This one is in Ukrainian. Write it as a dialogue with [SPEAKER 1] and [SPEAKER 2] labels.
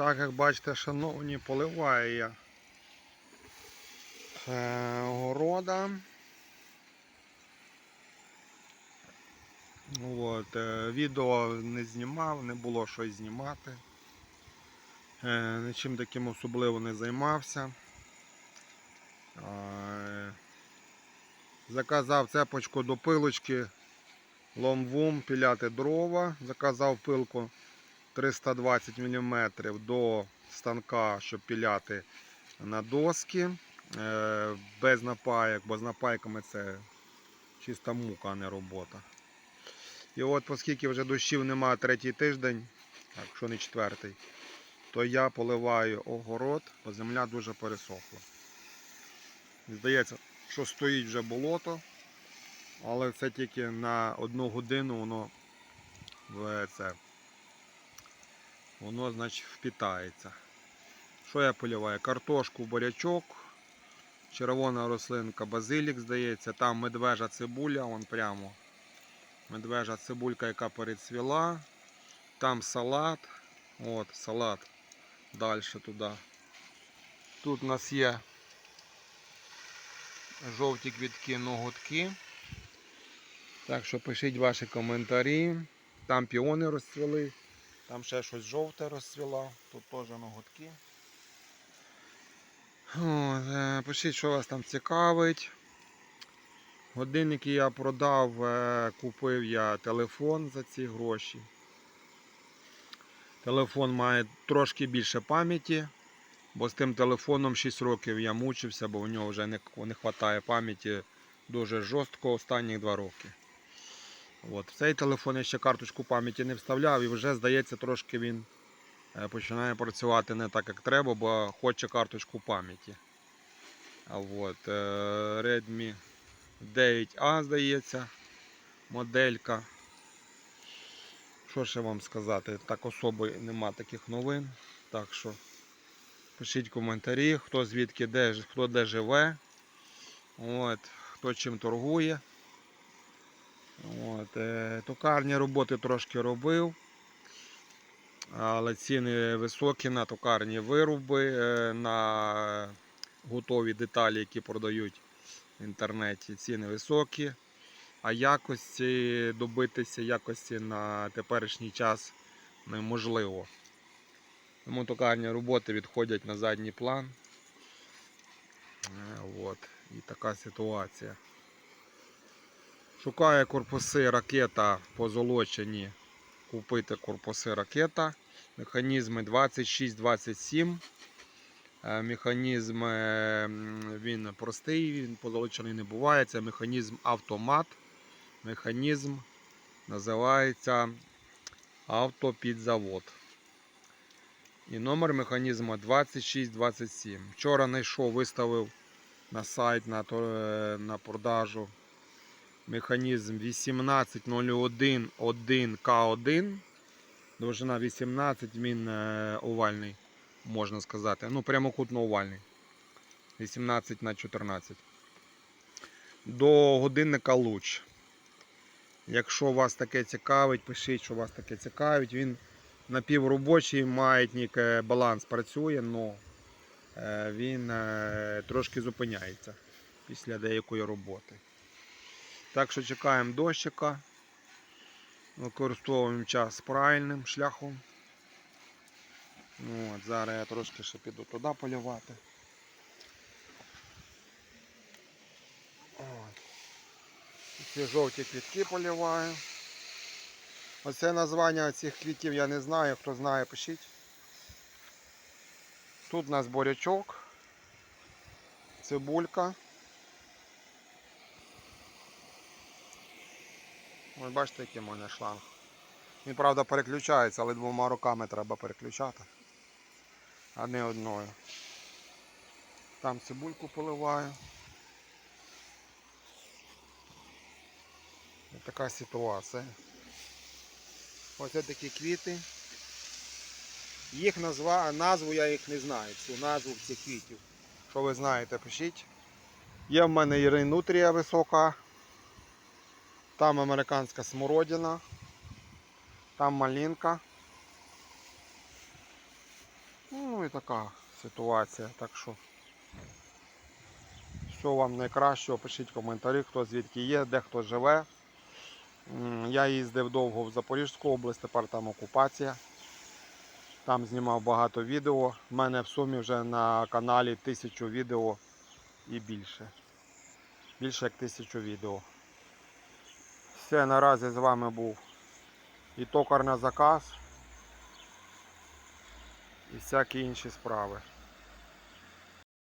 [SPEAKER 1] Так, як бачите, шановні, поливаю я е, города. От, е, відео не знімав, не було що знімати. Е, нічим таким особливо не займався. Е, заказав цепочку до пилочки ломвум піляти дрова. Заказав пилку 320 мм до станка, щоб піляти на доски. Е, без напайок, бо з напайками це чиста мука, а не робота. І от, оскільки вже дощів немає третій тиждень, якщо не четвертий, то я поливаю огород, бо земля дуже пересохла. Здається, що стоїть вже болото, але це тільки на одну годину воно в це. Воно, значить, впітається. Що я поливаю? Картошку, бурячок, червона рослинка, базилік, здається, там медвежа цибуля, вон прямо. Медвежа цибулька, яка перецвіла. Там салат. От, салат. Далі туди. Тут у нас є жовті квітки, ноготки. Так що пишіть ваші коментарі. Там піони розцвіли, там ще щось жовте розцвіло, тут теж ноготки. От, е, пишіть, що вас там цікавить. Годинники я продав, е, купив я телефон за ці гроші. Телефон має трошки більше пам'яті, бо з тим телефоном 6 років я мучився, бо в нього вже не вистачає пам'яті дуже жорстко останні 2 роки. От. В цей телефон я ще карточку пам'яті не вставляв і вже здається трошки він е, починає працювати не так, як треба, бо хоче карточку пам'яті. От, е, Redmi 9A, здається, моделька. Що ще вам сказати? Так особо нема таких новин. Так що пишіть коментарі, хто звідки де, хто де живе, от, хто чим торгує. От, е, токарні роботи трошки робив, але ціни високі на токарні вироби, е, на готові деталі, які продають в інтернеті. Ціни високі, а якості добитися якості на теперішній час неможливо. Тому токарні роботи відходять на задній план. Е, От. І така ситуація. Шукаю корпуси ракета позолочені. Купити корпуси ракета. Механізми 26-27. Е, Механізм він простий, він позолочений не буває. Це механізм автомат. Механізм називається автопідзавод. І номер механізму 2627. Вчора знайшов, виставив на сайт на, е, на продажу механізм 18011К1. Довжина 18, він е, овальний, можна сказати. Ну, прямокутно овальний. 18 на 14. До годинника луч. Якщо вас таке цікавить, пишіть, що вас таке цікавить. Він напівробочий, маятник е, баланс працює, але він е, трошки зупиняється після деякої роботи. Так що чекаємо дощика. Використовуємо час правильним шляхом. Ну, От, зараз я трошки ще піду туди полювати. Ці жовті квітки поливаю. Оце названня цих квітів я не знаю, хто знає, пишіть. Тут у нас борячок, цибулька. Ось бачите, який у мене шланг. Він, правда, переключається, але двома руками треба переключати, а не одною. Там цибульку поливаю. Ось така ситуація. Ось такі квіти. Їх назва, назву я їх не знаю, цю назву цих квітів. Що ви знаєте, пишіть. Є в мене і рейнутрія висока. Там американська смородина. Там малинка. така ситуація. Так що всього вам найкращого, пишіть коментарі, хто звідки є, де хто живе. Я їздив довго в Запорізьку область, тепер там окупація. Там знімав багато відео. У мене в сумі вже на каналі тисячу відео і більше. Більше як тисячу відео. Все, наразі з вами був і токар на заказ, і всякі інші справи.